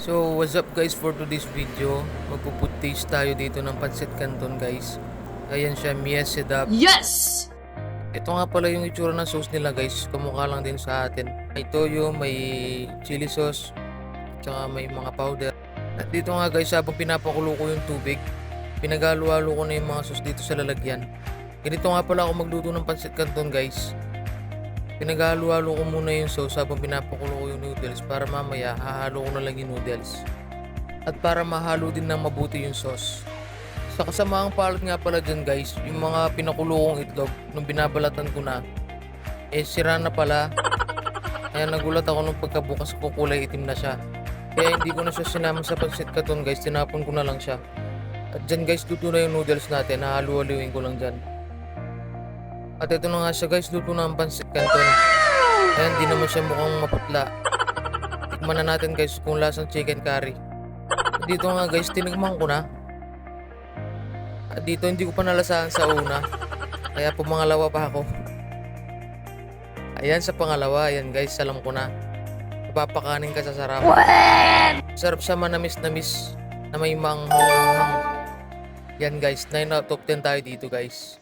So, what's up guys for today's video? Magpuput taste tayo dito ng pancit canton guys. Ayan siya, Mies Sedap. Yes! Ito nga pala yung itsura ng sauce nila guys. Kamukha lang din sa atin. May toyo, may chili sauce, tsaka may mga powder. At dito nga guys, habang pinapakulo ko yung tubig, pinagalo-halo ko na yung mga sauce dito sa lalagyan. Ganito nga pala ako magluto ng pancit canton guys. Pinaghalo-halo ko muna yung sauce habang pinapakulo ko yung noodles para mamaya hahalo ko na lang yung noodles. At para mahalo din ng mabuti yung sauce. Sa kasamaang palad nga pala dyan guys, yung mga pinakulo kong itlog nung binabalatan ko na, eh sira na pala. Kaya nagulat ako nung pagkabukas ko kulay itim na siya. Kaya hindi ko na siya sinama sa pancit canton guys, tinapon ko na lang siya. At dyan guys, luto na yung noodles natin, nahalu-haluin ko lang dyan. At ito na nga siya guys, luto na ang pancit canton. Ayan, di naman siya mukhang maputla. Tikman na natin guys kung lasang chicken curry. At dito nga guys, tinigman ko na. At dito hindi ko pa nalasahan sa una. Kaya pumangalawa pa ako. Ayan sa pangalawa, ayan guys, alam ko na. Napapakanin ka sa sarap. Sarap siya manamis-namis na may manghang. Yan guys, 9 out of 10 tayo dito guys.